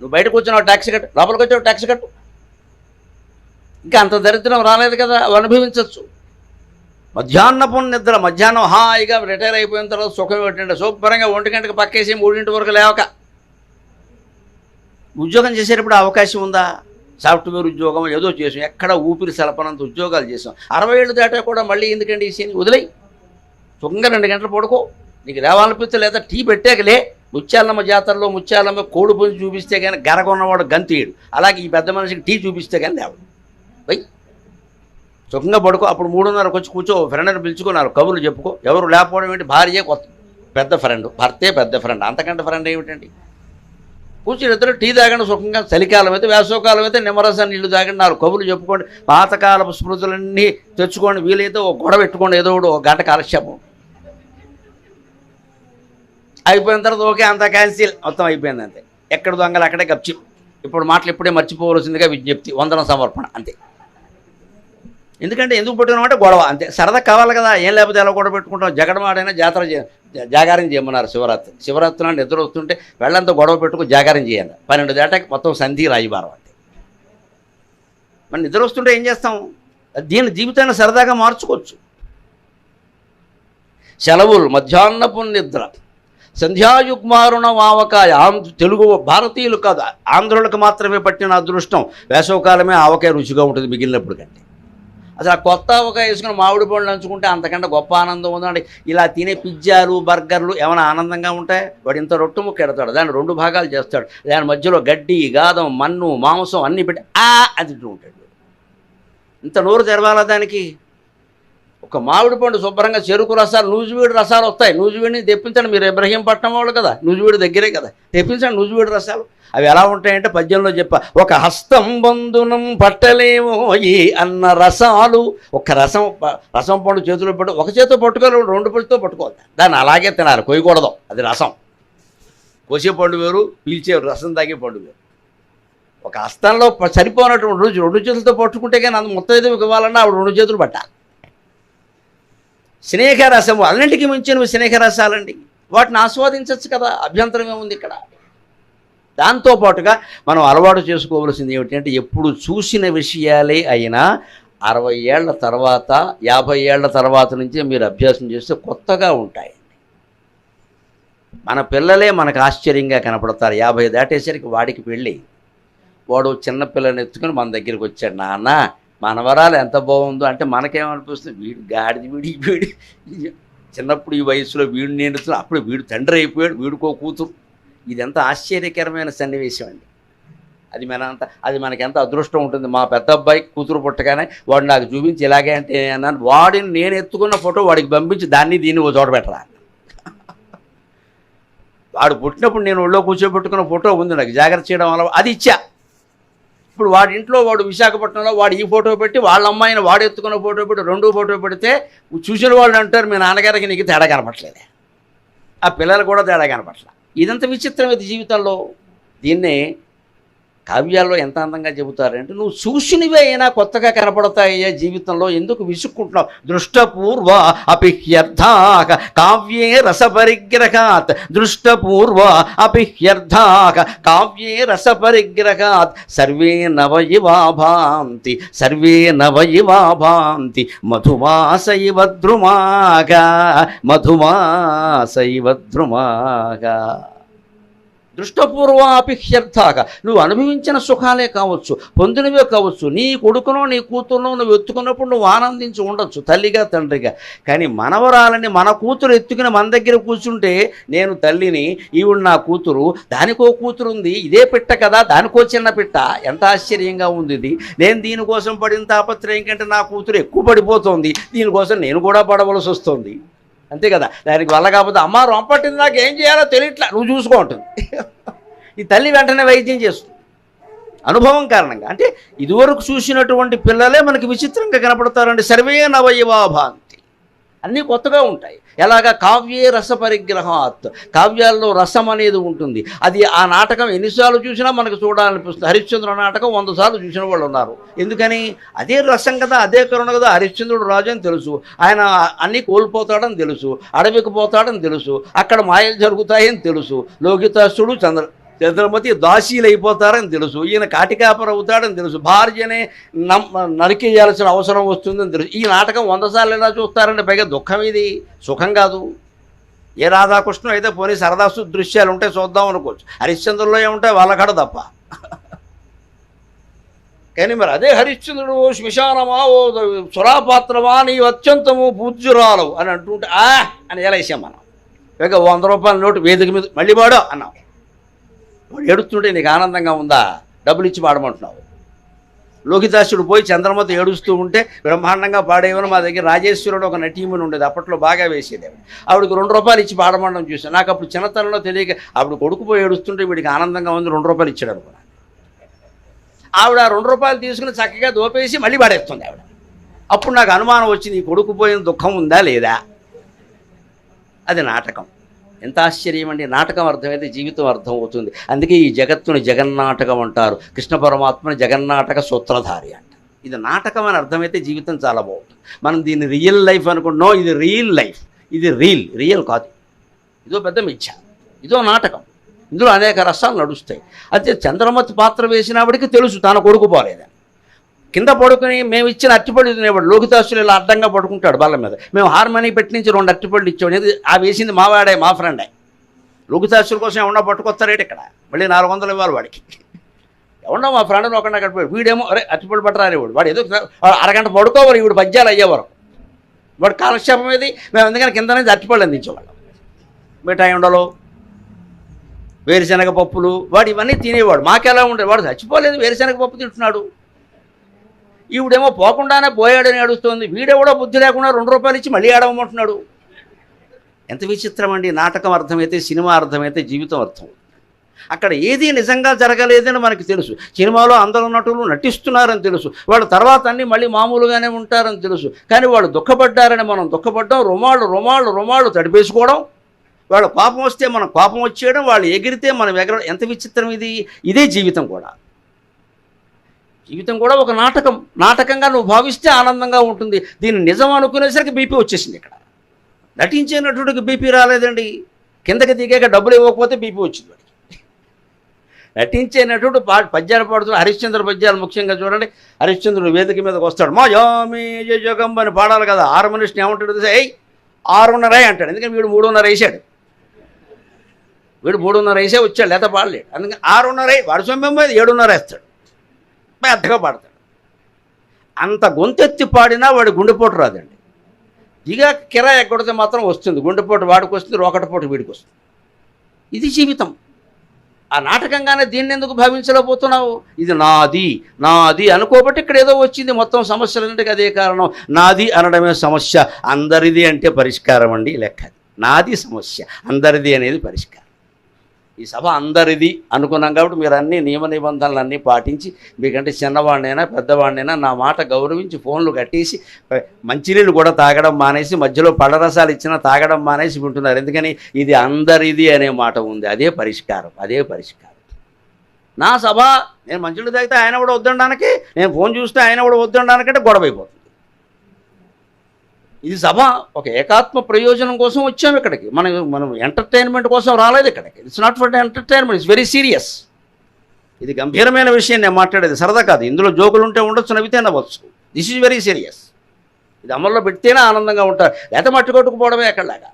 నువ్వు బయటకు వచ్చినావు ట్యాక్సీ కట్టు. లోపలికి వచ్చావు ట్యాక్సీ కట్టు. ఇంకా అంత దరిద్రం రాలేదు కదా అవి అనుభవించవచ్చు మధ్యాహ్నపు నిద్ర మధ్యాహ్నం హాయిగా రిటైర్ అయిపోయిన తర్వాత సుఖం పెట్టండి శుభ్రంగా ఒంటి గంటకు పక్కేసి మూడింటి వరకు లేవక. ఉద్యోగం చేసేటప్పుడు అవకాశం ఉందా? సాఫ్ట్వేర్ ఉద్యోగం ఏదో చేసాం ఎక్కడ ఊపిరి సలపనంత ఉద్యోగాలు చేసాం. అరవై ఏళ్ళు దాటా కూడా మళ్ళీ ఎందుకండి ఈ సీన్? వదిలేయి. సుఖంగా రెండు గంటలు పడుకో. నీకు లేవాలనిపిస్తే లేదా టీ పెట్టాకలే. ముత్యాలమ్మ జాతరలో ముత్యాలమ్మ కోడి పుంజు చూపిస్తే కానీ గరగొన్నవాడు గంతీయుడు అలాగే ఈ పెద్ద మనిషికి టీ చూపిస్తే కానీ లేవు పోయి సుఖంగా పడుకో అప్పుడు మూడున్నరకు వచ్చి కూర్చో ఫ్రెండ్ని పిలుచుకున్నారు కబుర్లు చెప్పుకో. ఎవరు లేకపోవడం ఏంటి? భార్య కొత్త పెద్ద ఫ్రెండ్ భర్తే పెద్ద ఫ్రెండ్ అంతకంటే ఫ్రెండ్ ఏమిటండి? కూర్చుని ఇద్దరు టీ తాగండి సుఖంగా చలికాలం అయితే వేసవకాలం అయితే నిమ్మరసం నీళ్ళు తాగండి నాలుగు కబుర్లు చెప్పుకోండి పాతకాలపు స్మృతులన్నీ తెచ్చుకోండి వీలైతే ఒక గొడవ పెట్టుకోండి ఏదో ఒక గంట కాలక్షేపం. అయిపోయిన తర్వాత ఓకే అంతా క్యాన్సిల్ మొత్తం అయిపోయింది అంతే. ఎక్కడ దొంగలు అక్కడే గప్చి. ఇప్పుడు మాటలు ఇప్పుడే మర్చిపోవలసిందిగా విజ్ఞప్తి. వందన సమర్పణ అంతే. ఎందుకంటే ఎందుకు పెట్టుకున్నామంటే గొడవ అంతే. సరదా కావాలి కదా. ఏం లేకపోతే ఎలా గొడవ పెట్టుకుంటాం? జగడమాడైనా జాతర జాగారం చేయమన్నారు శివరాత్రి. శివరాత్రి నాడు నిద్ర వస్తుంటే వెళ్ళంతా గొడవ పెట్టుకుని జాగారం చేయాలి. పన్నెండు దాటాకి మొత్తం సంధి రాయిబారం అంతే. మరి నిద్ర వస్తుంటే ఏం చేస్తాం? దీని జీవితాన్ని సరదాగా మార్చుకోవచ్చు. సెలవులు మధ్యాహ్నపు నిద్ర. సంధ్యాయుగ్మారుణ ఆవకాయ ఆంధ్ర తెలుగు భారతీయులు కాదు ఆంధ్రులకు మాత్రమే పట్టిన అదృష్టం. వేసవకాలమే ఆవకాయ రుచిగా ఉంటుంది మిగిలినప్పుడు కంటే. అసలు ఆ కొత్త ఆవకాయ వేసుకుని మామిడి పండ్లు నంచుకుంటే అంతకంటే గొప్ప ఆనందం ఉందండి. ఇలా తినే పిజ్జాలు బర్గర్లు ఏమైనా ఆనందంగా ఉంటాయి? వాడు ఇంత రొట్టు ముక్క ఎడతాడు దాన్ని రెండు భాగాలు చేస్తాడు. దాని మధ్యలో గడ్డి గాదం మన్ను మాంసం అన్నీ పెట్టి ఆ అది ఉంటాడు. ఇంత నోరు తెరవాలా దానికి? ఒక మామిడి పండు శుభ్రంగా చెరుకు రసాలు నూజువీడి రసాలు వస్తాయి. నూజువీడిని తెప్పించండి. మీరు ఇబ్రహీంపట్నం వాళ్ళు కదా నూజువీడి దగ్గరే కదా. తెప్పించండి నూజువీడి రసాలు. అవి ఎలా ఉంటాయంటే పద్యంలో చెప్ప ఒక హస్తం బంధునం పట్టలేమో అన్న రసాలు. ఒక రసం రసం పండు చేతిలో పట్టు ఒక చేతితో పట్టుకోవాలి రెండు పట్టుతో పట్టుకోవాలి. దాన్ని అలాగే తినాలి కొయ్యకూడదు. అది రసం. కోసే పండు వేరు పీల్చే రసం తాగే పండు వేరు. ఒక హస్తంలో సరిపోనటువంటి రోజు రెండు చేతులతో పట్టుకుంటే కానీ అంత మొత్తం ఏదో ఇవ్వాలన్నా ఆవిడ రెండు చేతులు పట్టాలి. స్నేహరసము అన్నింటికి మించినవి స్నేహరసాలండి. వాటిని ఆస్వాదించవచ్చు కదా అభ్యంతరం ఏముంది ఇక్కడ? దాంతోపాటుగా మనం అలవాటు చేసుకోవలసింది ఏమిటంటే ఎప్పుడు చూసిన విషయాలే అయినా అరవై ఏళ్ళ తర్వాత యాభై ఏళ్ళ తర్వాత నుంచే మీరు అభ్యాసం చేస్తే కొత్తగా ఉంటాయి మన పిల్లలే మనకు ఆశ్చర్యంగా కనపడతారు. యాభై దాటేసరికి వాడికి పెళ్ళి. వాడు చిన్న పిల్లని ఎత్తుకుని మన దగ్గరికి వచ్చాడు నాన్న మనవరాలు ఎంత బాగుందో అంటే మనకేమనిపిస్తుంది? వీడు గాడిది వీడి వీడి. చిన్నప్పుడు ఈ వయసులో వీడు నేను అప్పుడు వీడు తండ్రి అయిపోయాడు వీడికో కూతురు. ఇది ఎంత ఆశ్చర్యకరమైన సన్నివేశం అండి. అది మన అంత అది మనకెంత అదృష్టం ఉంటుంది. మా పెద్ద అబ్బాయి కూతురు పుట్టగానే వాడు నాకు చూపించి ఇలాగే అంటే అన్నాను వాడిని నేను ఎత్తుకున్న ఫోటో వాడికి పంపించి దాన్ని దీన్ని ఓ చోట పెట్టరా? వాడు పుట్టినప్పుడు నేను ఒళ్ళో కూర్చోబెట్టుకున్న ఫోటో ఉంది నాకు. జాగ్రత్త చేయడం వల్ల అది ఇచ్చా. ఇప్పుడు వాడి ఇంట్లో వాడు విశాఖపట్నంలో వాడు ఈ ఫోటో పెట్టి వాళ్ళ అమ్మాయిని వాడు ఎత్తుకున్న ఫోటో పెట్టి రెండు ఫోటో పెడితే చూసిన వాళ్ళు అంటారు మీ నాన్నగారికి నీకు తేడా కనపట్లేదే ఆ పిల్లలు కూడా తేడా కనపట్లే ఇదంత విచిత్రం ఇది జీవితంలో దీన్నే కావ్యాల్లో ఎంత అందంగా చెబుతారంటే నువ్వు చూసినవే అయినా కొత్తగా కనపడతాయ్యా జీవితంలో ఎందుకు విసుక్కుంటున్నావు? దృష్టపూర్వ అపిహ్యర్థాక కావ్యే రసపరిగ్రహాత్ దృష్టపూర్వ అపిహ్యర్థాక కావ్యే రసపరిగ్రహాత్ సర్వే నవ సర్వే నవ ఇవాభాంతి భాంతి మధుమాసైవ ద్రుమాగా మధుమాసైవ ద్రుమాగా. దృష్టపూర్వాపిహ్యర్థాక నువ్వు అనుభవించిన సుఖాలే కావచ్చు పొందినవే కావచ్చు నీ కొడుకునో నీ కూతురునో నువ్వు ఎత్తుకున్నప్పుడు నువ్వు ఆనందించి ఉండొచ్చు తల్లిగా తండ్రిగా. కానీ మనవరాలని మన కూతురు ఎత్తుకుని మన దగ్గర కూర్చుంటే నేను తల్లిని ఈవిడ నా కూతురు దానికో కూతురు ఉంది ఇదే పిట్ట కదా దానికో చిన్న పిట్ట. ఎంత ఆశ్చర్యంగా ఉంది ఇది. నేను దీనికోసం పడిన తాపత్రయం కంటే నా కూతురు ఎక్కువ పడిపోతుంది. దీనికోసం నేను కూడా పడవలసి వస్తుంది. అంతే కదా? దానికి వల్ల కాకపోతే అమ్మ రొంపట్టింది నాకు ఏం చేయాలో తెలియట్లా. నువ్వు చూసుకో ఉంటుంది ఈ తల్లి వెంటనే వైద్యం చేస్తుంది. అనుభవం కారణంగా. అంటే ఇదివరకు చూసినటువంటి పిల్లలే మనకి విచిత్రంగా కనపడతారండి. సర్వే నవయవాభాన్. అన్నీ కొత్తగా ఉంటాయి. ఎలాగా? కావ్యే రస పరిగ్రహాత్. కావ్యాల్లో రసం అనేది ఉంటుంది. అది ఆ నాటకం ఎన్నిసార్లు చూసినా మనకు చూడాలనిపిస్తుంది. హరిశ్చంద్ర నాటకం వంద సార్లు చూసిన వాళ్ళు ఉన్నారు. ఎందుకని? అదే రసం కదా అదే కరుణ కదా హరిశ్చంద్రుడు రాజు అని తెలుసు. ఆయన అన్నీ కోల్పోతాడని తెలుసు. అడవికి పోతాడని తెలుసు. అక్కడ మాయలు జరుగుతాయని తెలుసు. లోకితాసుడు చంద్ర చంద్రమతి దాసీలు అయిపోతారని తెలుసు. ఈయన కాటికాపర అవుతాడని తెలుసు. భార్యనే నమ్ నరికేయాల్సిన అవసరం వస్తుందని తెలుసు. ఈ నాటకం వంద సార్లు ఎలా చూస్తారంటే పైగా దుఃఖం ఇది. సుఖం కాదు. ఏ రాధాకృష్ణ అయితే పోనీ సరదాసు దృశ్యాలు ఉంటే చూద్దాం అనుకోవచ్చు. హరిశ్చంద్రులో ఏముంటాయి వాళ్ళకాడ తప్ప. కానీ మరి అదే హరిశ్చంద్రుడు ఓ శ్మశానమా ఓ సురాపాత్రమా నీ అత్యంతము పూజ్యురాలు అని అంటుంటే ఆ అని ఎలా వేసాం మనం? ఇక వంద రూపాయల నోటు వేదిక మీద మళ్ళీ వాడు అన్నాం. వాడు ఏడుస్తుంటే నీకు ఆనందంగా ఉందా? డబ్బులు ఇచ్చి పాడమంటున్నావు. లోకితాసుడు పోయి చంద్రమత ఏడుస్తూ ఉంటే బ్రహ్మాండంగా పాడేవని మా దగ్గర రాజేశ్వరుడు ఒక నటీమని ఉండేది అప్పట్లో బాగా వేసేది ఆవిడ. ఆవిడకి రెండు రూపాయలు ఇచ్చి పాడమండం చూసాను నాకు అప్పుడు చిన్నతనంలో తెలియక ఆవిడ కొడుకుపోయి ఏడుస్తుంటే వీడికి ఆనందంగా ఉంది రెండు రూపాయలు ఇచ్చాడు అనుకున్నాను. ఆవిడ ఆ రెండు రూపాయలు తీసుకుని చక్కగా దోపేసి మళ్ళీ పాడేస్తుంది ఆవిడ. అప్పుడు నాకు అనుమానం వచ్చింది నీ కొడుకు పోయిన దుఃఖం ఉందా లేదా? అది నాటకం. ఎంత ఆశ్చర్యం అండి. నాటకం అర్థమైతే జీవితం అర్థం అవుతుంది అందుకే ఈ జగత్తుని జగన్నాటకం అంటారు. కృష్ణ పరమాత్మని జగన్నాటక సూత్రధారి అంట. ఇది నాటకం అని అర్థమైతే జీవితం చాలా బాగుంటుంది. మనం దీన్ని రియల్ లైఫ్ అనుకుంటున్నాం. ఇది రియల్ లైఫ్. ఇది రియల్ రియల్ కాదు. ఇదో పెద్ద మిథ్య. ఇదో నాటకం. ఇందులో అనేక రసాలు నడుస్తాయి. అయితే చంద్రమతి పాత్ర వేసినప్పటికీ తెలుసు తన కొడుకు పోలేదని. కింద పడుకుని మేము ఇచ్చిన అట్టిపళ్ళు తినేవాడు. లోకితాసులు ఇలా అడ్డంగా పడుకుంటాడు వాళ్ళ మీద. మేము హార్మనీ పెట్టి నుంచి రెండు అట్టిపళ్ళు ఇచ్చాడు ఇది ఆ వేసింది మావాడే మా ఫ్రెండే లోకితాసుల కోసం ఏమన్నా పట్టుకొస్తారేటి ఇక్కడ. మళ్ళీ నాలుగు వందలు ఇవ్వాలి వాడికి. ఎవడో మా ఫ్రెండ్ని ఒకటి అక్కడ వీడేమో అరే అట్టిపళ్ళు పట్టరానివాడు వాడు ఏదో అరగంట పడుకోవాలి వీడు పద్యాలు అయ్యేవారు. వాడు కాలక్షేపం ఏది? మేము అందుకని కింద నుంచి అట్టిపళ్ళు అందించేవాళ్ళం. మిఠాయి ఉండలో వేరుశనగ పప్పులు వాడు ఇవన్నీ తినేవాడు. మాకెలా ఉండేది వాడు చచ్చిపోలేదు వేరుశనగ పప్పు తింటున్నాడు. ఈవిడేమో పోకుండానే పోయాడని అడుగుతోంది వీడెవడో బుద్ధి లేకుండా రెండు రూపాయలు ఇచ్చి మళ్ళీ ఆడమంటున్నాడు ఎంత విచిత్రం అండి. నాటకం అర్థమైతే సినిమా అర్థమైతే జీవితం అర్థం. అక్కడ ఏది నిజంగా జరగలేదని మనకి తెలుసు. సినిమాలో అందరు నటులు నటిస్తున్నారని తెలుసు. వాళ్ళ తర్వాత అన్నీ మళ్ళీ మామూలుగానే ఉంటారని తెలుసు. కానీ వాళ్ళు దుఃఖపడ్డారని మనం దుఃఖపడ్డాం. రుమాళ్ళు రుమాళ్ళు రుమాళ్ళు తడిపేసుకోవడం. వాళ్ళ కోపం వస్తే మనం కోపం వచ్చేయడం. వాళ్ళు ఎగిరితే మనం ఎగరడం ఎంత విచిత్రం ఇది? ఇదే జీవితం కూడా. జీవితం కూడా ఒక నాటకం. నాటకంగా నువ్వు భావిస్తే ఆనందంగా ఉంటుంది. దీన్ని నిజం అనుకునేసరికి బీపీ వచ్చేసింది ఇక్కడ. నటించే నటుడికి బీపీ రాలేదండి. కిందకి దిగాక డబ్బులు ఇవ్వకపోతే బీపీ వచ్చింది వాడికి. నటించే నటుడు పా పద్యాలు పాడుతున్న హరిశ్చంద్ర పద్యాలు ముఖ్యంగా చూడండి. హరిశ్చంద్రుడు వేదిక మీదకి వస్తాడు. మా యామి జగం అని పాడాలి కదా. ఆరు మనిషిని ఏమంటాడు ఏయ్ ఆరున్నర అంటాడు. ఎందుకంటే వీడు మూడున్నర వేసాడు వీడు మూడున్నర వేసే వచ్చాడు. లేత పాడలేడు. అందుకని ఆరున్నర వాడు సొమ్మెం ఏడున్నర వేస్తాడు. పెద్దగా పాడతాడు. అంత గొంతెత్తి పాడినా వాడు గుండెపోటు రాదండి. ఇక కిరా ఎక్కడితే మాత్రం వస్తుంది. గుండెపోటు వాడికి వస్తుంది రోకటపోటు వీడికి వస్తుంది. ఇది జీవితం. ఆ నాటకంగానే దీన్ని ఎందుకు భావించలేకపోతున్నావు? ఇది నాది నాది అనుకోబట్టి ఇక్కడ ఏదో వచ్చింది. మొత్తం సమస్యలన్నిటికీ అదే కారణం. నాది అనడమే సమస్య. అందరిది అంటే పరిష్కారం అండి. లెక్క నాది సమస్య. అందరిది అనేది పరిష్కారం. ఈ సభ అందరిది అనుకున్నాం కాబట్టి మీరు అన్ని నియమ నిబంధనలు అన్నీ పాటించి మీకంటే చిన్నవాడినైనా పెద్దవాడినైనా నా మాట గౌరవించి ఫోన్లు కట్టేసి మంచినీళ్ళు కూడా తాగడం మానేసి మధ్యలో పడరసాలు ఇచ్చినా తాగడం మానేసి వింటున్నారు. ఎందుకని? ఇది అందరిది అనే మాట ఉంది. అదే పరిష్కారం. అదే పరిష్కారం. నా సభ నేను మంచినీళ్ళు తాగితే ఆయన కూడా వద్దనడానికి నేను ఫోన్ చూస్తే ఆయన కూడా వద్దనడానికంటే గొడవ అయిపోతుంది ఇది సభ ఒక ఏకాత్మ ప్రయోజనం కోసం వచ్చాము ఇక్కడికి. మనం మనం ఎంటర్టైన్మెంట్ కోసం రాలేదు ఇక్కడికి. It's not for entertainment it's very serious ఇది గంభీరమైన విషయం నేను మాట్లాడేది సరదా కాదు. ఇందులో జోకులు ఉంటే ఉండొచ్చు నవ్వితే నవ్వచ్చు. దిస్ ఈజ్ వెరీ సీరియస్ ఇది అమల్లో పెడితేనే ఆనందంగా ఉంటారు లేకపోతే మట్టి కొట్టుకుపోవడమే ఎక్కడలాగా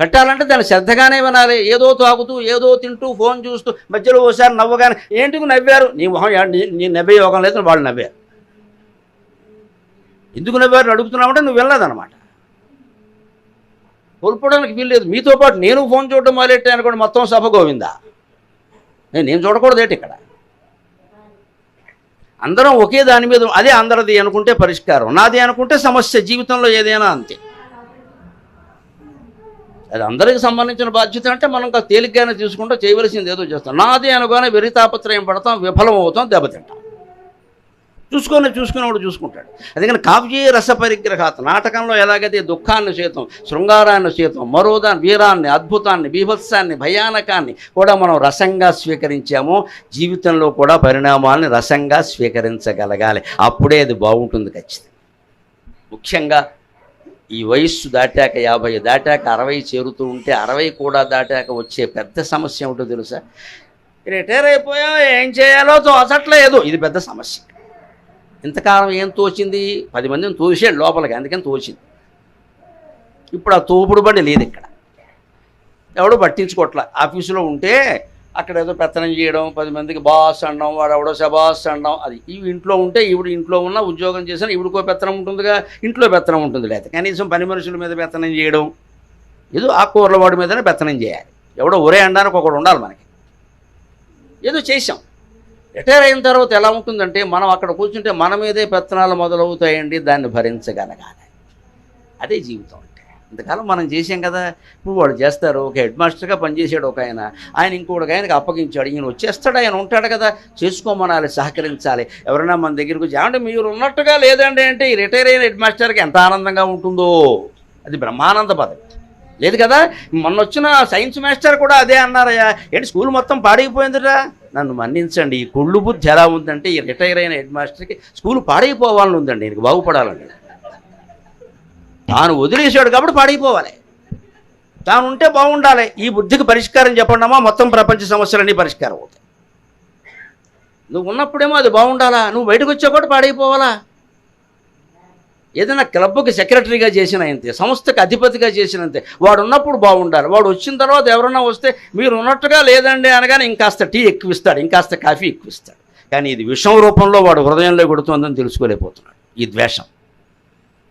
పెట్టాలంటే దాన్ని శ్రద్ధగానే వినాలి. ఏదో తాగుతూ ఏదో తింటూ ఫోన్ చూస్తూ మధ్యలో ఓసారి నవ్వగానే ఏంటికి నవ్వారు? నీ మొహం నీ నవ్వే యోగం లేదు వాళ్ళు నవ్వారు. ఎందుకు నవ్వారు అడుగుతున్నామంటే నువ్వు వెళ్ళదనమాట కోల్పోవడానికి వీల్లేదు మీతో పాటు నేను ఫోన్ చూడటం మొదలెట్టాను అనుకోండి మొత్తం సభ గోవిందా. నేను నేను చూడకూడదు ఏంటి ఇక్కడ? అందరం ఒకే దాని మీద అదే అందరిది అనుకుంటే పరిష్కారం. నాది అనుకుంటే సమస్య జీవితంలో ఏదైనా అంతే. అది అందరికి సంబంధించిన బాధ్యత అంటే మనం తేలిగ్గానే తీసుకుంటూ చేయవలసింది ఏదో చేస్తాం. నాది అనుకోనే వెరి తాపత్రయం పడతాం విఫలం అవుతాం దెబ్బతింటాం. చూసుకొని చూసుకునేవాడు చూసుకుంటాడు. అందుకని కావ్యే రస పరిగ్రహాత్ నాటకంలో ఎలాగైతే దుఃఖాన్ని సైతం శృంగారాన్ని సైతం మరోదాన్ని వీరాన్ని అద్భుతాన్ని బీభత్సాన్ని భయానకాన్ని కూడా మనం రసంగా స్వీకరించామో జీవితంలో కూడా పరిణామాలని రసంగా స్వీకరించగలగాలి. అప్పుడే అది బాగుంటుంది ఖచ్చితంగా. ముఖ్యంగా ఈ వయస్సు దాటాక యాభై దాటాక అరవై చేరుతూ ఉంటే అరవై కూడా దాటాక వచ్చే పెద్ద సమస్య ఏమిటో తెలుసా? రిటైర్ అయిపోయాం ఏం చేయాలో తోచట్లేదు. ఇది పెద్ద సమస్య. ఇంతకాలం ఏం తోచింది? పది మందిని తోసాడు లోపలికి అందుకని తోచింది. ఇప్పుడు ఆ తోపుడు బండి లేదు ఇక్కడ. ఎవడో పట్టించుకోవట్ల ఆఫీసులో ఉంటే అక్కడ ఏదో పెత్తనం చేయడం పది మందికి బాస్ అనడం వాడు ఎవడో శబాస్ అనడం అది ఈ ఇంట్లో ఉంటే ఈవిడ ఇంట్లో ఉన్న ఉద్యోగం చేసిన ఈవిడకో పెత్తనం ఉంటుందిగా ఇంట్లో పెత్తనం ఉంటుంది లేదా? కనీసం పని మనుషుల మీద పెత్తనం చేయడం. ఏదో ఆ కూరల వాడి మీదనే పెత్తనం చేయాలి. ఎవడో ఒరే అనడానికి ఒకడు ఉండాలి మనకి. ఏదో చేసాం రిటైర్ అయిన తర్వాత ఎలా ఉంటుందంటే మనం అక్కడ కూర్చుంటే మన మీదే పెత్తనాలు మొదలవుతాయండి దాన్ని భరించగలగాలి. అదే జీవితం అంటే. ఇంతకాలం మనం చేసాం కదా ఇప్పుడు వాడు చేస్తారు ఒక హెడ్ మాస్టర్గా పనిచేసాడు ఒక ఆయన ఆయన ఇంకోటి ఆయనకి అప్పగించాడు ఈయన వచ్చేస్తాడు ఆయన ఉంటాడు కదా చేసుకోమనాలి సహకరించాలి. ఎవరైనా మన దగ్గరికి వచ్చి ఏమంటే మీరు ఉన్నట్టుగా లేదండి అంటే ఈ రిటైర్ అయిన హెడ్ మాస్టర్కి ఎంత ఆనందంగా ఉంటుందో. అది బ్రహ్మానంద పదవి. లేదు కదా మొన్న వచ్చిన సైన్స్ మాస్టర్ కూడా అదే అన్నారయ్యా ఏంటి స్కూల్ మొత్తం పాడైపోయిందిరా? నన్ను మన్నించండి. ఈ కుళ్ళు బుద్ధి ఎలా ఉందంటే ఈ రిటైర్ అయిన హెడ్ మాస్టర్కి స్కూల్ పాడైపోవాలని ఉందండి ఈయనకి బాగుపడాలండి తాను వదిలేసాడు కాబట్టి పాడైపోవాలి. తాను ఉంటే బాగుండాలి. ఈ బుద్ధికి పరిష్కారం చెప్పండమా మొత్తం ప్రపంచ సమస్యలన్నీ పరిష్కారం అవుతాయి. నువ్వు ఉన్నప్పుడేమో అది బాగుండాలా? నువ్వు బయటకు వచ్చా కూడా పాడైపోవాలా? ఏదైనా క్లబ్కి సెక్రటరీగా చేసిన అంతే సంస్థకి అధిపతిగా చేసినంతే వాడు ఉన్నప్పుడు బాగుండాలి. వాడు వచ్చిన తర్వాత ఎవరన్నా వస్తే మీరు ఉన్నట్టుగా లేదండి అనగానే ఇంకాస్త టీ ఎక్కువిస్తాడు ఇంకాస్త కాఫీ ఎక్కువిస్తాడు. కానీ ఇది విషం రూపంలో వాడు హృదయంలో కొడుతుందని తెలుసుకోలేకపోతున్నాడు. ఈ ద్వేషం.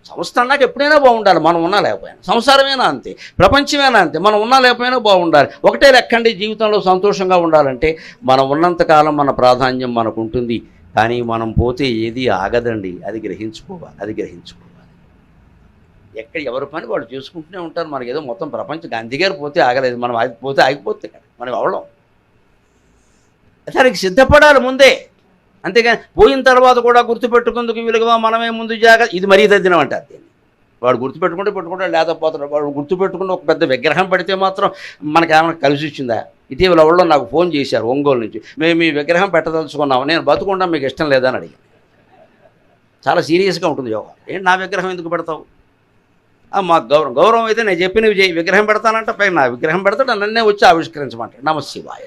సంస్థ అన్నాక ఎప్పుడైనా బాగుండాలి మనం ఉన్నా లేకపోయినా. సంసారమేనా అంతే ప్రపంచమేనా అంతే మనం ఉన్నా లేకపోయినా బాగుండాలి. ఒకటే లెక్కండి జీవితంలో సంతోషంగా ఉండాలంటే మనం ఉన్నంతకాలం మన ప్రాధాన్యం మనకు ఉంటుంది కానీ మనం పోతే ఏది ఆగదండి. అది గ్రహించుకోవాలి. అది గ్రహించుకోవాలి. ఎక్కడ ఎవరి పని వాళ్ళు చేసుకుంటూనే ఉంటారు. మనకి ఏదో మొత్తం ప్రపంచం గాంధీ గారు పోతే ఆగలేదు. మనం ఆగి పోతే ఆగిపోతే కదా. మనం అవడం. దానికి సిద్ధపడాలి ముందే. అంతేగాని పోయిన తర్వాత కూడా గుర్తుపెట్టుకుందుకు వీలుగా మనమే ముందు జాగ్రత్త ఇది మరీ తద్దినం అంటారు దీన్ని. వాడు గుర్తుపెట్టుకుంటే పెట్టుకుంటే లేకపోతాడు వాడు గుర్తుపెట్టుకుంటే ఒక పెద్ద విగ్రహం పెడితే మాత్రం మనకి ఏమైనా కలిసి వచ్చిందా? ఇటీవల వాళ్ళు నాకు ఫోన్ చేశారు ఒంగోలు నుంచి. మేము మీ విగ్రహం పెట్టదలుచుకున్నాము. నేను బతుకుండా మీకు ఇష్టం లేదని అడిగి అడిగాను. చాలా సీరియస్గా ఉంటుంది యోగా. ఏంటి నా విగ్రహం ఎందుకు పెడతావు? మాకు గౌరవం. గౌరవం అయితే నేను చెప్పినవి చేయి. విగ్రహం పెడతానంటే పైన నా విగ్రహం పెడతాడు నన్నే వచ్చి ఆవిష్కరించమంటాడు. నమశివాయ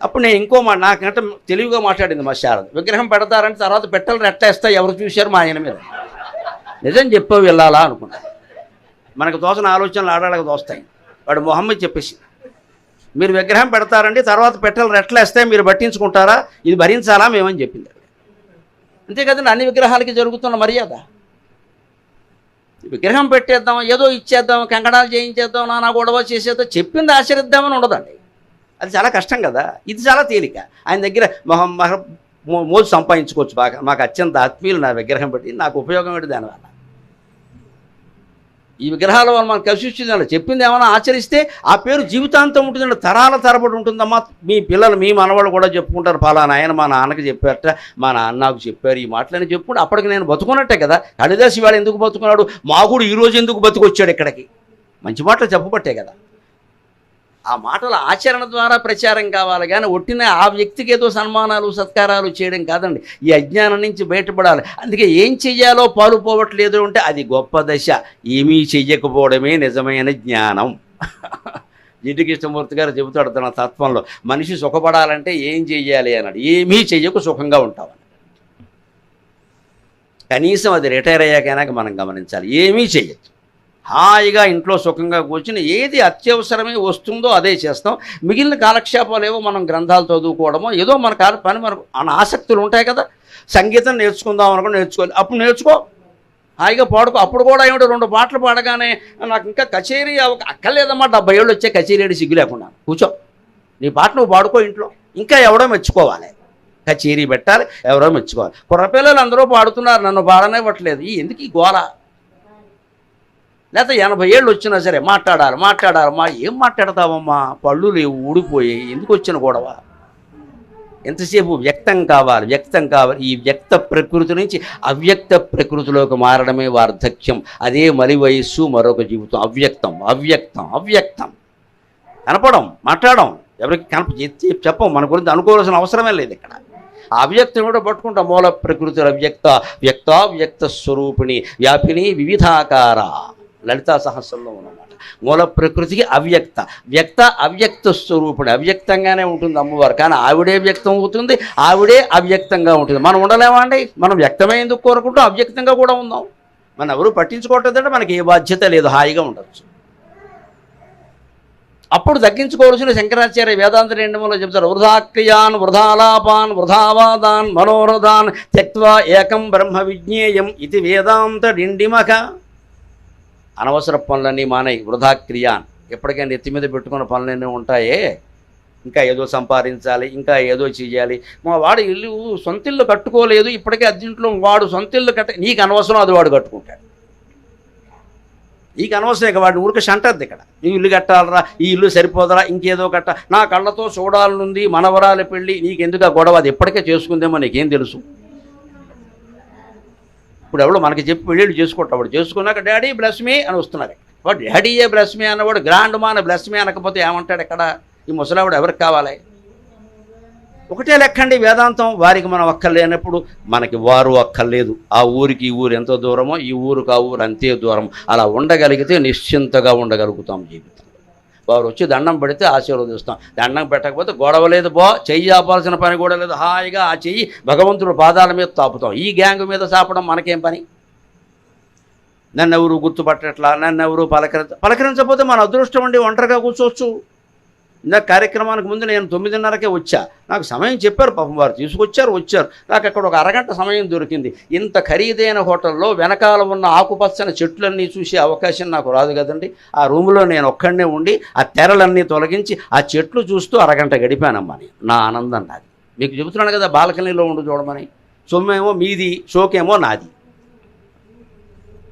అప్పుడు నేను ఇంకో మా నాకంటే తెలివిగా మాట్లాడింది మా శారద. విగ్రహం పెడతారంటే తర్వాత పెట్టలు రెట్టేస్తా ఎవరు చూశారు మా ఆయన మీద. నిజం చెప్పావు వెళ్ళాలా అనుకున్నాను మనకు తోసిన ఆలోచనలు ఆడాళ్ళకి దోస్తాయి వాడు మొహమ్మద్ చెప్పేసి మీరు విగ్రహం పెడతారండి తర్వాత పెట్టలు రెట్లేస్తే మీరు పట్టించుకుంటారా? ఇది భరించాలా మేమని చెప్పింది. ఆవిడ. అంతే కదండి అన్ని విగ్రహాలకి జరుగుతున్న మర్యాద. విగ్రహం పెట్టేద్దాం ఏదో ఇచ్చేద్దాం కంకణాలు చేయించేద్దాం నానా గొడవ చేసేద్దాం చెప్పింది ఆచరిద్దామని ఉండదండి. అది చాలా కష్టం కదా. ఇది చాలా తేలిక. ఆయన దగ్గర మొహం మోజు సంపాదించుకోవచ్చు బాగా. మాకు అత్యంత ఆత్మీయులు నా విగ్రహం పెట్టి నాకు ఉపయోగం ఏంటి దానివల్ల? ఈ విగ్రహాల వల్ల మనకు కలిసి వచ్చిందండి చెప్పింది ఏమైనా ఆచరిస్తే ఆ పేరు జీవితాంతం ఉంటుందండి తరాల తరబడి ఉంటుందమ్మా. మీ పిల్లలు మీ మనవాళ్ళు కూడా చెప్పుకుంటారు పలానా ఆయన మా నాన్నకి చెప్పారట మా నాన్న నాకు చెప్పారు ఈ మాటలని చెప్పుకుంటే అప్పటికి నేను బతుకున్నట్టే కదా. కాళిదాసి వాడు ఎందుకు బతుకున్నాడు? మాగుడు కూడా ఈరోజు ఎందుకు బతుకొచ్చాడు ఇక్కడికి? మంచి మాటలు చెప్పబట్టే కదా. ఆ మాటల ఆచరణ ద్వారా ప్రచారం కావాలి. కానీ ఒట్టిన ఆ వ్యక్తికి ఏదో సన్మానాలు సత్కారాలు చేయడం కాదండి. ఈ అజ్ఞానం నుంచి బయటపడాలి. అందుకే ఏం చెయ్యాలో పాలు పోవట్లేదు అంటే అది గొప్ప దశ. ఏమీ చెయ్యకపోవడమే నిజమైన జ్ఞానం. జిడ్డు కృష్ణమూర్తి గారు చెబుతాడు తన తత్వంలో. మనిషి సుఖపడాలంటే ఏం చెయ్యాలి అన్నాడు. ఏమీ చెయ్యకు సుఖంగా ఉంటామని కనీసం అది రిటైర్ అయ్యాకైనా మనం గమనించాలి. ఏమీ చెయ్యచ్చు హాయిగా ఇంట్లో సుఖంగా కూర్చుని ఏది అత్యవసరమే వస్తుందో అదే చేస్తాం. మిగిలిన కాలక్షేపాలు ఏవో మనం గ్రంథాలు చదువుకోవడమో ఏదో మన కాల పని మనకు మన ఆసక్తులు ఉంటాయి కదా. సంగీతం నేర్చుకుందాం అనుకుని నేర్చుకోవాలి. అప్పుడు నేర్చుకో. హాయిగా పాడుకో. అప్పుడు కూడా ఏమిటో రెండు పాటలు పాడగానే నాకు ఇంకా కచేరీ అవ- అక్కర్లేదమ్మా. డెబ్బై ఏళ్ళు వచ్చే కచేరీ సిగ్గు లేకుండా. కూర్చో. నీ పాట నువ్వు పాడుకో ఇంట్లో. ఇంకా ఎవడో మెచ్చుకోవాలి. కచేరీ పెట్టాలి ఎవరో మెచ్చుకోవాలి. కుర్రపిల్లలు అందరూ పాడుతున్నారు. నన్ను పాడనివ్వట్లేదు. ఈ ఎందుకు ఈ గోల? లేకపోతే ఎనభై ఏళ్ళు వచ్చినా సరే మాట్లాడాలి మాట్లాడాలి. మా ఏం మాట్లాడతావమ్మా? పళ్ళు లేవు ఊడిపోయి ఎందుకు వచ్చిన గొడవ? ఎంతసేపు వ్యక్తం కావాలి వ్యక్తం కావాలి. ఈ వ్యక్త ప్రకృతి నుంచి అవ్యక్త ప్రకృతిలోకి మారడమే వార్ధక్యం. అదే మలి వయస్సు మరొక జీవితం. అవ్యక్తం అవ్యక్తం అవ్యక్తం. కనపడం మాట్లాడడం ఎవరికి కనప చెప్పం. మన గురించి అనుకోవాల్సిన అవసరమే లేదు ఇక్కడ. ఆ అవ్యక్తం కూడా పట్టుకుంటాం మూల ప్రకృతి అవ్యక్త వ్యక్త వ్యక్త స్వరూపిణి వ్యాపిని వివిధాకార. లలితా సహస్రంలో ఉన్నమాట. మూల ప్రకృతికి అవ్యక్త. వ్యక్త అవ్యక్త స్వరూపుడు. అవ్యక్తంగానే ఉంటుంది అమ్మవారు. కానీ ఆవిడే వ్యక్తం అవుతుంది ఆవిడే అవ్యక్తంగా ఉంటుంది. మనం ఉండలేమా అండి? మనం వ్యక్తమైందుకు కోరుకుంటూ అవ్యక్తంగా కూడా ఉందాం మనం ఎవరు పట్టించుకోవట్లేదంటే మనకి ఏ బాధ్యత లేదు హాయిగా ఉండొచ్చు. అప్పుడు తగ్గించుకోవాల్సిన శంకరాచార్య వేదాంత రెండములో చెప్తారు వృధాక్రియాన్ వృధాలాపాన్ వృధావాదాన్ మనోరథాన్ త్యక్వా ఏకం బ్రహ్మ విజ్ఞేయం ఇది వేదాంత డిండిమక అనవసర పనులన్నీ మానాయి వృధా క్రియాన్. ఎప్పటికైనా ఎత్తి మీద పెట్టుకున్న పనులన్నీ ఉంటాయే? ఇంకా ఏదో సంపాదించాలి ఇంకా ఏదో చేయాలి. మా వాడు ఇల్లు సొంత ఇల్లు కట్టుకోలేదు ఇప్పటికే అర్జెంట్లో వాడు సొంత ఇల్లు కట్ట నీకు అనవసరం అది వాడు కట్టుకుంటాడు. నీకు అనవసరం ఇక వాడిని ఊరికే అంటద్ది ఇక్కడ. ఈ ఇల్లు కట్టాలరా ఈ ఇల్లు సరిపోదరా ఇంకేదో కట్ట నా కళ్ళతో చూడాలనుంది మనవరాలు పెళ్ళి నీకెందుకు ఆ గొడవ? అది ఎప్పటికే చేసుకుందేమో నీకేం తెలుసు? ఇప్పుడు ఎవడో మనకి చెప్పి పెళ్ళిళ్ళు చేసుకుంటాం వాడు చేసుకున్నాక డాడీ బ్లెస్ మీ అని వస్తున్నారు. వాడు డాడీయే బ్లెస్ మీ అన్నవాడు గ్రాండ్ మాన అని బ్లెస్ మీ అనకపోతే ఏమంటాడు ఎక్కడ? ఈ ముసలావిడ ఎవరికి కావాలి? ఒకటే లెక్కండి వేదాంతం. వారికి మనం అక్కర్లేనప్పుడు మనకి వారు అక్కర్లేదు. ఆ ఊరికి ఈ ఊరు ఎంత దూరమో ఈ ఊరికి ఆ ఊరు అంతే దూరం. అలా ఉండగలిగితే నిశ్చింతగా ఉండగలుగుతాం జీవితం. వారు వచ్చి దండం పెడితే ఆశీర్వదిస్తాం. దండం పెట్టకపోతే గొడవ లేదు బో చెయ్యి ఆపాల్సిన పని కూడా లేదు. హాయిగా ఆ చెయ్యి భగవంతుడు పాదాల మీద తాపుతాం. ఈ గ్యాంగ్ మీద చాపడం మనకేం పని? నన్ను ఎవరు గుర్తుపట్టట్లా? నన్ను ఎవరు పలకరించ పలకరించకపోతే మన అదృష్టం అండి ఒంటరిగా కూర్చోవచ్చు. ఇందాక కార్యక్రమానికి ముందు నేను తొమ్మిదిన్నరకే వచ్చా. నాకు సమయం చెప్పారు పాపం వారు తీసుకొచ్చారు వచ్చారు. నాకు అక్కడ ఒక అరగంట సమయం దొరికింది. ఇంత ఖరీదైన హోటల్లో వెనకాల ఉన్న ఆకుపచ్చని చెట్లన్నీ చూసే అవకాశం నాకు రాదు కదండి. ఆ రూములో నేను ఒక్కడనే ఉండి ఆ తెరలన్నీ తొలగించి ఆ చెట్లు చూస్తూ అరగంట గడిపానమ్మా నేను. నా ఆనందం నాది. మీకు చెబుతున్నాను కదా బాల్కనీలో ఉండు చూడమని. సొమ్మేమో మీది షోకేమో నాది.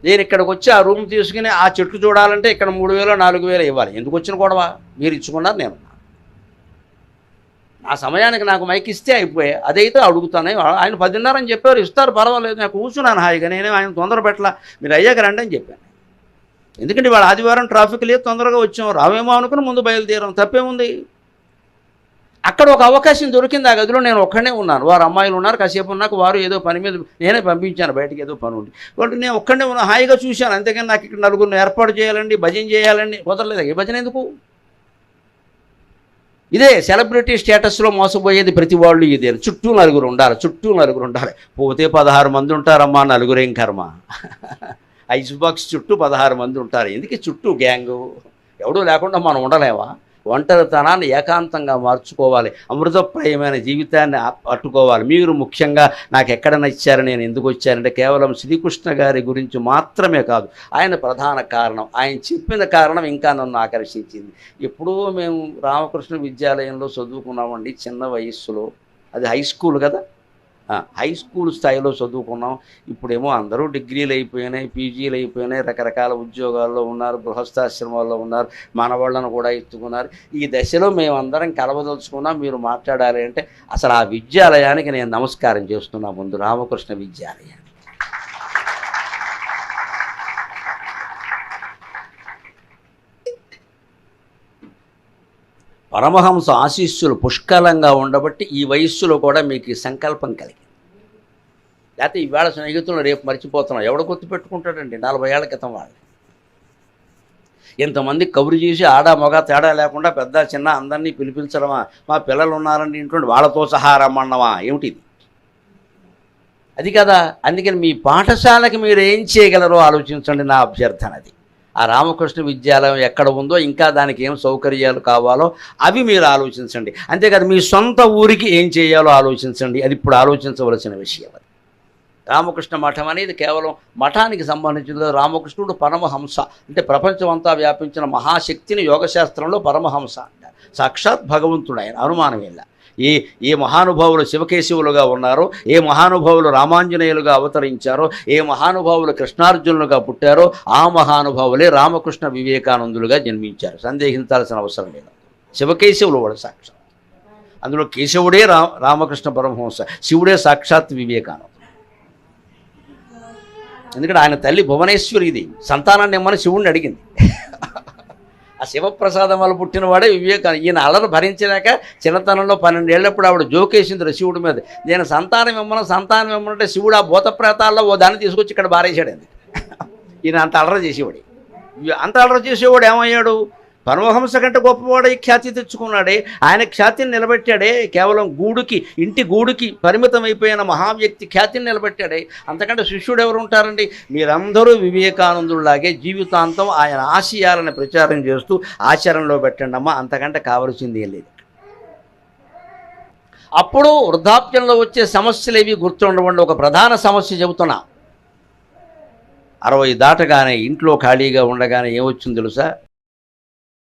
నేను ఇక్కడికి వచ్చి ఆ రూమ్ తీసుకుని ఆ చెట్టు చూడాలంటే ఇక్కడ మూడు వేలు నాలుగు వేలు ఇవ్వాలి. ఎందుకు వచ్చిన గొడవ? మీరు ఇచ్చుకున్నారు నేను. నా సమయానికి నాకు మైక్ ఇస్తే అయిపోయాయి అదైతే అడుగుతాను. ఆయన పదిన్నర అని చెప్పారు ఇస్తారు పర్వాలేదు. నేను కూర్చున్నాను హాయిగా. నేనే ఆయన తొందర పెట్టలా. మీరు అయ్యాక రండి అని చెప్పాను. ఎందుకంటే వాళ్ళ ఆదివారం ట్రాఫిక్ లేదు తొందరగా వచ్చాం. రావేమో అనుకుని ముందు బయలుదేరాం. తప్పేముంది? అక్కడ ఒక అవకాశం దొరికింది ఆ గదిలో నేను ఒక్కడే ఉన్నాను. వారు అమ్మాయిలు ఉన్నారు కాసేపు ఉన్నాక వారు ఏదో పని మీద నేనే పంపించాను బయటకు ఏదో పని ఉండి వాళ్ళు నేను ఒక్కడే ఉన్నా హాయిగా చూశాను. అంతేకాని నాకు ఇక్కడ నలుగురిని ఏర్పాటు చేయాలండి భజన చేయాలండి కుదరలేదు? ఏ భజన ఎందుకు? ఇదే సెలబ్రిటీ స్టేటస్లో మోసపోయేది ప్రతి వాళ్ళు ఇదే. చుట్టూ నలుగురు ఉండాలి చుట్టూ నలుగురు ఉండాలి. పోతే పదహారు మంది ఉంటారమ్మా నలుగురేం కర్మ. ఐస్ బాక్స్ చుట్టూ పదహారు మంది ఉంటారు. ఎందుకు చుట్టూ గ్యాంగు? ఎవడూ లేకుండా మనం ఉండలేమా? ఒంటరితనాన్ని ఏకాంతంగా మార్చుకోవాలి. అమృతప్రాయమైన జీవితాన్ని పట్టుకోవాలి. మీరు ముఖ్యంగా నాకు ఎక్కడ నచ్చారు నేను ఎందుకు వచ్చానంటే కేవలం శ్రీకృష్ణ గారి గురించి మాత్రమే కాదు ఆయన ప్రధాన కారణం ఆయన చెప్పిన కారణం ఇంకా నన్ను ఆకర్షించింది. ఎప్పుడూ మేము రామకృష్ణ విద్యాలయంలో చదువుకున్నామండి చిన్న వయస్సులో. అది హై స్కూల్ కదా? హై స్కూల్ స్థాయిలో చదువుకున్నాం. ఇప్పుడేమో అందరూ డిగ్రీలు అయిపోయినాయి పీజీలు అయిపోయినాయి రకరకాల ఉద్యోగాల్లో ఉన్నారు గృహస్థాశ్రమాల్లో ఉన్నారు మనవాళ్ళను కూడా ఎత్తుకున్నారు. ఈ దశలో మేమందరం కలవదలుచుకున్నాం మీరు మాట్లాడాలి అంటే అసలు ఆ విద్యాలయానికి నేను నమస్కారం చేస్తున్నా ముందు రామకృష్ణ విద్యాలయం. పరమహంస ఆశీస్సులు పుష్కలంగా ఉండబట్టి ఈ వయస్సులో కూడా మీకు ఈ సంకల్పం కలిగింది. లేకపోతే ఈవేళ స్నేహితులను రేపు మర్చిపోతున్నాం ఎవడ గుర్తు పెట్టుకుంటాడండి? నలభై ఏళ్ళ క్రితం వాళ్ళు ఇంతమంది కబురు చేసి ఆడ మొగ తేడా లేకుండా పెద్ద చిన్న అందరినీ పిలిపించడమా? మా పిల్లలు ఉన్నారండి ఇంట్లో వాళ్ళతో సహా రమ్మన్నమా? ఏమిటిది అది కదా. అందుకని మీ పాఠశాలకి మీరు ఏం చేయగలరో ఆలోచించండి. నా అభ్యర్థన అది. ఆ రామకృష్ణ విద్యాలయం ఎక్కడ ఉందో ఇంకా దానికి ఏం సౌకర్యాలు కావాలో అవి మీరు ఆలోచించండి. అంతేకాదు మీ సొంత ఊరికి ఏం చేయాలో ఆలోచించండి. అది ఇప్పుడు ఆలోచించవలసిన విషయం అది. రామకృష్ణ మఠం అనేది కేవలం మఠానికి సంబంధించిన రామకృష్ణుడు పరమహంస. అంటే ప్రపంచమంతా వ్యాపించిన మహాశక్తిని యోగశాస్త్రంలో పరమహంస అంటారు సాక్షాత్ భగవంతుడు ఆయన అనుమానం ఇలా ఏ ఏ మహానుభావులు శివకేశవులుగా ఉన్నారో ఏ మహానుభావులు రామాంజనేయులుగా అవతరించారో ఏ మహానుభావులు కృష్ణార్జునులుగా పుట్టారో ఆ మహానుభావులే రామకృష్ణ వివేకానందులుగా జన్మించారు. సందేహించాల్సిన అవసరం లేదు. శివకేశవులు వాడు సాక్షాత్. అందులో కేశవుడే రా రామకృష్ణ పరమహంస శివుడే సాక్షాత్ వివేకానంద ఎందుకంటే ఆయన తల్లి భువనేశ్వరి ఇది సంతానాన్ని ఇమ్మని శివుణ్ణి అడిగింది. ఆ శివప్రసాదం వల్ల పుట్టినవాడే వివేకానంద. ఈయన అల్లరి భరించలేక చిన్నతనంలో పన్నెండేళ్ళప్పుడు ఆవిడ జోకేసింది శివుడి మీద. నేను సంతానం ఇమ్మను సంతానం ఇమ్మనంటే శివుడు ఆ భూతప్రేతాల్లో ఓ దాన్ని తీసుకొచ్చి ఇక్కడ బారేశాడండి. ఈయన అంత అలర చేసేవాడు. అంత అలర చేసేవాడు ఏమయ్యాడు? పరమహంస కంటే గొప్పవాడై ఖ్యాతి తెచ్చుకున్నాడే. ఆయన ఖ్యాతిని నిలబెట్టాడే. కేవలం గూడుకి ఇంటి గూడుకి పరిమితం అయిపోయిన మహావ్యక్తి ఖ్యాతిని నిలబెట్టాడే. అంతకంటే శిష్యుడు ఎవరు ఉంటారండి? మీరందరూ వివేకానందులాగే జీవితాంతం ఆయన ఆశయాలను ప్రచారం చేస్తూ ఆచరణలో పెట్టండి అమ్మా. అంతకంటే కావలసింది ఏం లేదు. అప్పుడు వృద్ధాప్యంలో వచ్చే సమస్యలు ఏవి గుర్తుండవండి. ఒక ప్రధాన సమస్య చెబుతున్నా. అరవై దాటగానే ఇంట్లో ఖాళీగా ఉండగానే ఏమొచ్చింది తెలుసా?